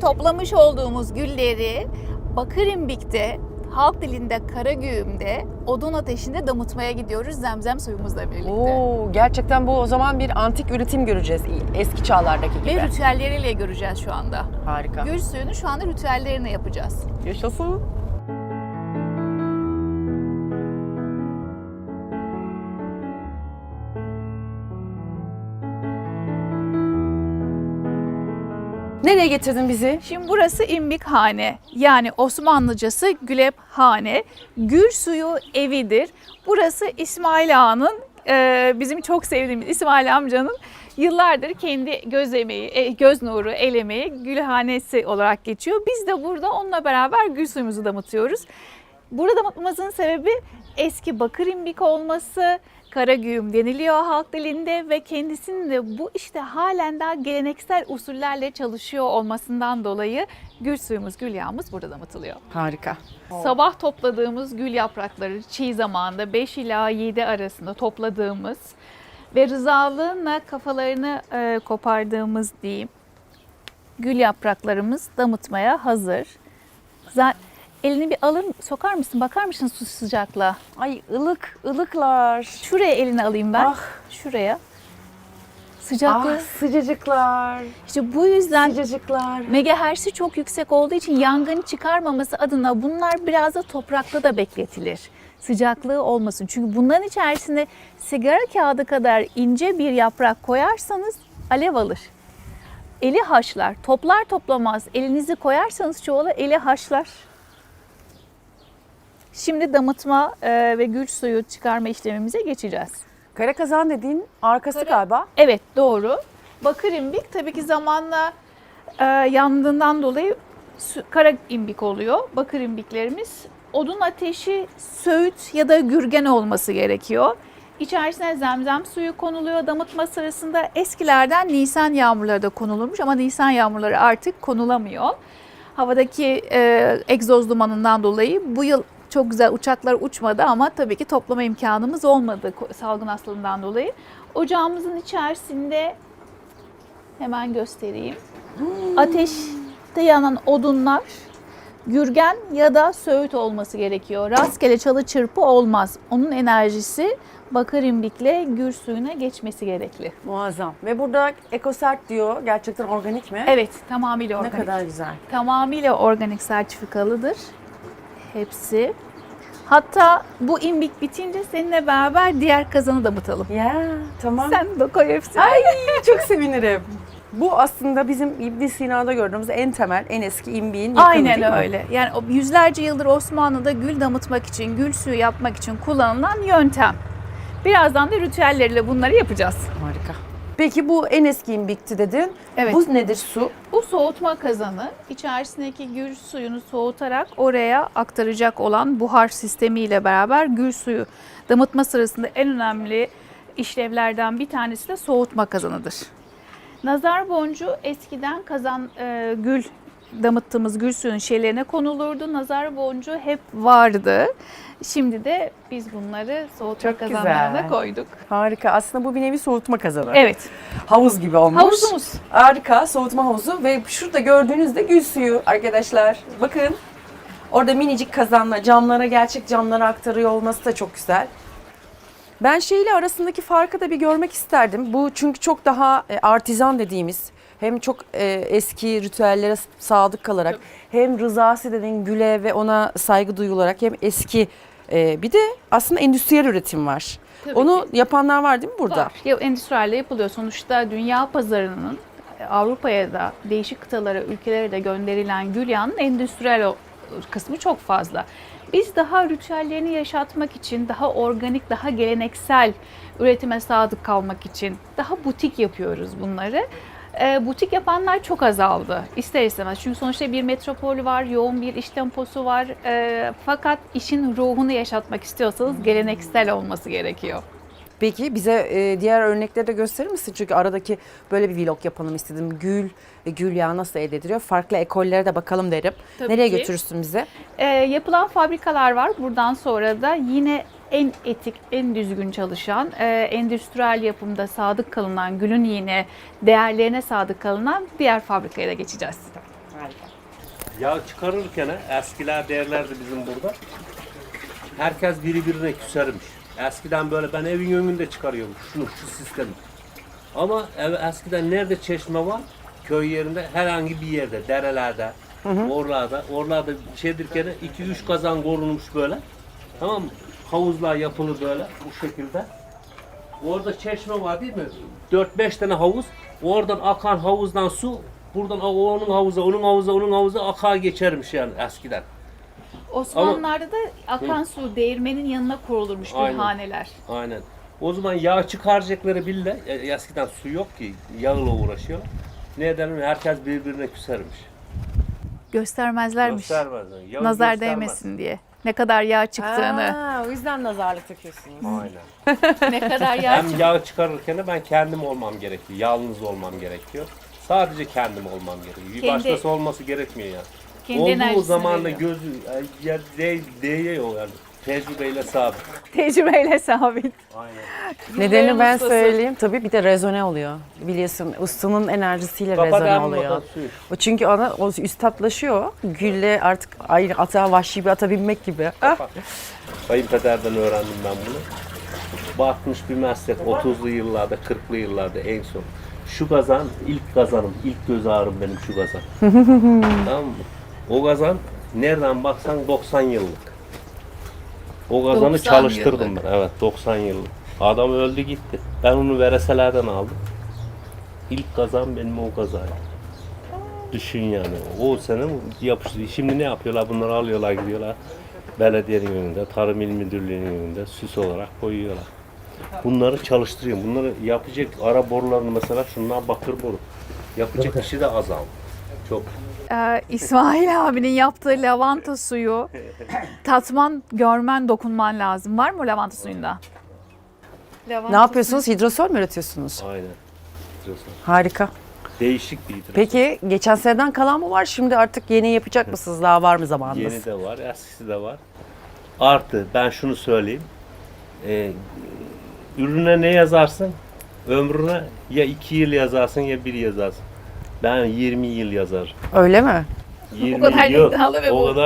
Toplamış olduğumuz gülleri Bakırımbik'te halk dilinde Karagüğüm'de odun ateşinde damıtmaya gidiyoruz zemzem suyumuzla birlikte. Oo, gerçekten bu o zaman bir antik üretim göreceğiz eski çağlardaki gibi. Ve ritüelleriyle göreceğiz şu anda. Harika. Gül suyunu şu anda ritüellerini yapacağız. Yaşasın. Nereye getirdin bizi? Şimdi burası İmbikhane yani Osmanlıcası Gülephane. Gül suyu evidir. Burası İsmail Ağa'nın e, bizim çok sevdiğimiz İsmail amcanın yıllardır kendi göz emeği, e, göz nuru, el emeği gülhanesi olarak geçiyor. Biz de burada onunla beraber gül suyumuzu damıtıyoruz. Burada damıtmamızın sebebi eski bakır imbik olması, Karagüğüm deniliyor halk dilinde ve kendisinin de bu işte halen daha geleneksel usullerle çalışıyor olmasından dolayı gül suyumuz, gül yağımız burada damıtılıyor. Harika. Sabah topladığımız gül yaprakları çiğ zamanında 5 ila 7 arasında topladığımız ve rızalığına kafalarını e, kopardığımız diyeyim gül yapraklarımız damıtmaya hazır. Zaten elini bir alır sokar mısın? Bakar mısın su sıcaklığa? Ay ılık, ılıklar. Şuraya elini alayım ben. Ah. Şuraya. Ah Sıcaklığı. sıcacıklar. İşte bu yüzden Sıcacıklar. megahertz'i çok yüksek olduğu için yangın çıkarmaması adına bunlar biraz da toprakta da bekletilir. Sıcaklığı olmasın. Çünkü bunların içerisine sigara kağıdı kadar ince bir yaprak koyarsanız alev alır. Eli haşlar. Toplar toplamaz. Elinizi koyarsanız çuvala eli haşlar. Şimdi damıtma e, ve gül suyu çıkarma işlemimize geçeceğiz. Kara kazan dediğin arkası Kara- galiba. Evet doğru. Bakır imbik tabii ki zamanla e, yandığından dolayı su- kara imbik oluyor. Bakır imbiklerimiz. Odun ateşi söğüt ya da gürgen olması gerekiyor. İçerisine zemzem suyu konuluyor damıtma sırasında. Eskilerden Nisan yağmurları da konulurmuş ama Nisan yağmurları artık konulamıyor. Havadaki e, egzoz dumanından dolayı bu yıl çok güzel uçaklar uçmadı ama tabii ki toplama imkanımız olmadı salgın hastalığından dolayı. Ocağımızın içerisinde hemen göstereyim. Ateşte yanan odunlar gürgen ya da söğüt olması gerekiyor. Rastgele çalı çırpı olmaz. Onun enerjisi bakır imbikle gür suyuna geçmesi gerekli. Muazzam. Ve burada ekosert diyor. Gerçekten organik mi? Evet, tamamıyla Ne organik. kadar güzel. Tamamıyla organik sertifikalıdır. Hepsi. Hatta bu imbik bitince seninle beraber diğer kazanı da mıtalım. Ya tamam. Sen de koy hepsini. Ay çok sevinirim. Bu aslında bizim İbn Sina'da gördüğümüz en temel, en eski imbiğin değil Aynen mi? öyle. Yani o yüzlerce yıldır Osmanlı'da gül damıtmak için, gül suyu yapmak için kullanılan yöntem. Birazdan da ritüelleriyle bunları yapacağız. Harika. Peki bu en eski imbikti dedin. Evet. Bu nedir su? Bu soğutma kazanı içerisindeki gül suyunu soğutarak oraya aktaracak olan buhar sistemiyle beraber gül suyu damıtma sırasında en önemli işlevlerden bir tanesi de soğutma kazanıdır. Nazar boncuğu eskiden kazan e, gül damıttığımız gül suyunun şeylerine konulurdu. Nazar boncuğu hep vardı. Şimdi de biz bunları soğutma Çok kazanlarına güzel. koyduk. Harika. Aslında bu bir nevi soğutma kazanı. Evet. Havuz gibi olmuş. Havuzumuz. Harika. Soğutma havuzu ve şurada gördüğünüzde gül suyu arkadaşlar. Bakın. Orada minicik kazanla camlara gerçek camlara aktarıyor olması da çok güzel. Ben şeyle arasındaki farkı da bir görmek isterdim. Bu çünkü çok daha e, artizan dediğimiz hem çok e, eski ritüellere sadık kalarak hem rızası dediğin güle ve ona saygı duyularak hem eski e, bir de aslında endüstriyel üretim var. Tabii Onu ki. yapanlar var değil mi burada? Var. Ya endüstriyelde yapılıyor. Sonuçta dünya pazarının e, Avrupa'ya da değişik kıtalara, ülkelere de gönderilen gül yağının endüstriyel kısmı çok fazla. Biz daha ritüellerini yaşatmak için, daha organik, daha geleneksel üretime sadık kalmak için daha butik yapıyoruz bunları. E, butik yapanlar çok azaldı ister istemez. Çünkü sonuçta bir metropol var, yoğun bir iş temposu var. E, fakat işin ruhunu yaşatmak istiyorsanız geleneksel olması gerekiyor. Peki bize e, diğer örnekleri de gösterir misin? Çünkü aradaki böyle bir vlog yapalım istedim. Gül ve gül yağı nasıl elde ediliyor? Farklı ekollere de bakalım derim. Tabii Nereye ki. götürürsün bize? Ee, yapılan fabrikalar var. Buradan sonra da yine en etik, en düzgün çalışan, e, endüstriyel yapımda sadık kalınan, gülün yine değerlerine sadık kalınan diğer fabrikaya da geçeceğiz. Harika. Yağ çıkarırken eskiler derlerdi bizim burada. Herkes birbirine küsermiş. Eskiden böyle ben evin önünde çıkarıyorum şunu şu sistemi. Ama ev, eskiden nerede çeşme var? Köy yerinde herhangi bir yerde, derelerde, orlarda, orlarda şeydirken 2-3 kazan korunmuş böyle. Tamam mı? Havuzlar yapılı böyle bu şekilde. Orada çeşme var değil mi? 4-5 tane havuz. Oradan akan havuzdan su buradan onun havuza, onun havuza, onun havuza akar geçermiş yani eskiden. Osmanlılar'da da akan su değirmenin yanına kurulurmuş Aynen. haneler. Aynen. O zaman yağ çıkaracakları bile e, eskiden su yok ki yağla uğraşıyor. Neden? Herkes birbirine küsermiş. Göstermezlermiş. Göstermezler. Yağı Nazar göstermez. değmesin diye. Ne kadar yağ çıktığını, Aa, o yüzden nazarlık takıyorsunuz. Aynen. ne kadar yağ Hem yağ çıkarırken de ben kendim olmam gerekiyor. Yalnız olmam gerekiyor. Sadece kendim olmam gerekiyor. Bir Kendi- başkası olması gerekmiyor yani. Kendi Olduğu enerjisini zaman da veriyor. gözü e, ya, de, değiyor yani. Tecrübeyle sabit. Tecrübeyle sabit. Aynen. Nedenini ben ustası. söyleyeyim. Tabii bir de rezone oluyor. Biliyorsun ustanın enerjisiyle rezone oluyor. O çünkü ona o üstatlaşıyor. Gülle artık aynı ata vahşi bir ata binmek gibi. Ah, Kayınpederden öğrendim ben bunu. Batmış bir meslek 30'lu yıllarda, 40'lı yıllarda en son. Şu kazan ilk kazanım, ilk göz ağrım benim şu kazan. tamam mı? O kazan nereden baksan 90 yıllık. O kazanı 90 çalıştırdım yıllık. ben. Evet 90 yıllık. Adam öldü gitti. Ben onu vereselerden aldım. İlk kazan benim o kazaydı. Düşün yani. O sene yapıştı. Şimdi ne yapıyorlar? Bunları alıyorlar gidiyorlar. Belediyenin önünde, Tarım İl Müdürlüğü'nün önünde süs olarak koyuyorlar. Bunları çalıştırıyorum. Bunları yapacak ara borularını mesela şunlar bakır boru. Yapacak kişi de azaldı. Çok. Ee, İsmail abinin yaptığı lavanta suyu tatman, görmen, dokunman lazım. Var mı o lavanta suyunda? Lavanta ne yapıyorsunuz? Hidrosol mü üretiyorsunuz? Aynen. Diyorsun. Harika. Değişik bir idrak. Peki geçen seneden kalan mı var? Şimdi artık yeni yapacak mısınız? Daha var mı zamanınız? Yeni de var, eskisi de var. Artı ben şunu söyleyeyim. Ee, ürüne ne yazarsın? Ömrüne ya iki yıl yazarsın ya bir yazarsın. Ben 20 yıl yazarım. Öyle mi? 20 kadar yıl. iddialı ve o bu- kadar